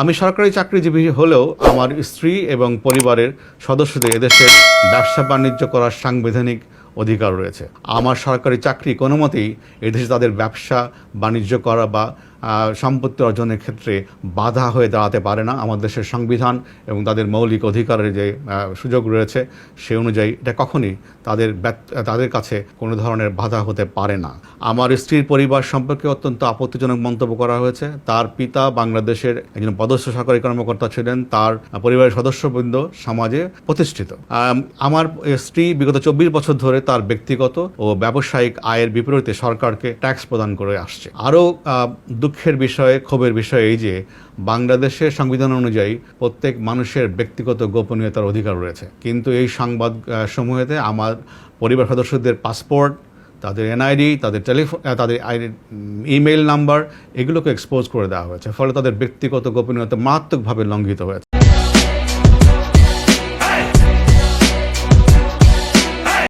আমি সরকারি চাকরিজীবী হলেও আমার স্ত্রী এবং পরিবারের সদস্যদের এদেশের ব্যবসা বাণিজ্য করার সাংবিধানিক অধিকার রয়েছে। আমার সরকারি চাকরি কোনো মতেই এদেশে তাদের ব্যবসা বাণিজ্য করা বা সম্পত্তি অর্জনের ক্ষেত্রে বাধা হয়ে দাঁড়াতে পারে না আমাদের দেশের সংবিধান এবং তাদের মৌলিক অধিকারের যে সুযোগ রয়েছে সে অনুযায়ী এটা কখনই তাদের তাদের কাছে কোনো ধরনের বাধা হতে পারে না। আমার স্ত্রীর পরিবার সম্পর্কে অত্যন্ত আপত্তিজনক মন্তব্য করা হয়েছে। তার পিতা বাংলাদেশের একজন পদস্থ সরকারি কর্মকর্তা ছিলেন। তার পরিবারের সদস্যবৃন্দ সমাজে প্রতিষ্ঠিত। আমার স্ত্রী বিগত চব্বিশ বছর ধরে তার ব্যক্তিগত ও ব্যবসায়িক আয়ের বিপরীতে সরকারকে ট্যাক্স প্রদান করে আসছে। আরও দুঃখের বিষয়ে, ক্ষোভের বিষয় এই যে বাংলাদেশের সংবিধান অনুযায়ী প্রত্যেক মানুষের ব্যক্তিগত গোপনীয়তার অধিকার রয়েছে। কিন্তু এই সংবাদ সমূহেতে আমার পরিবার সদস্যদের পাসপোর্ট, তাদের এনআইডি, তাদের টেলিফোন তাদের ইমেল নাম্বার, এগুলোকে এক্সপোজ করে দেওয়া হয়েছে। ফলে তাদের ব্যক্তিগত গোপনীয়তা মারাত্মকভাবে লঙ্ঘিত হয়েছে।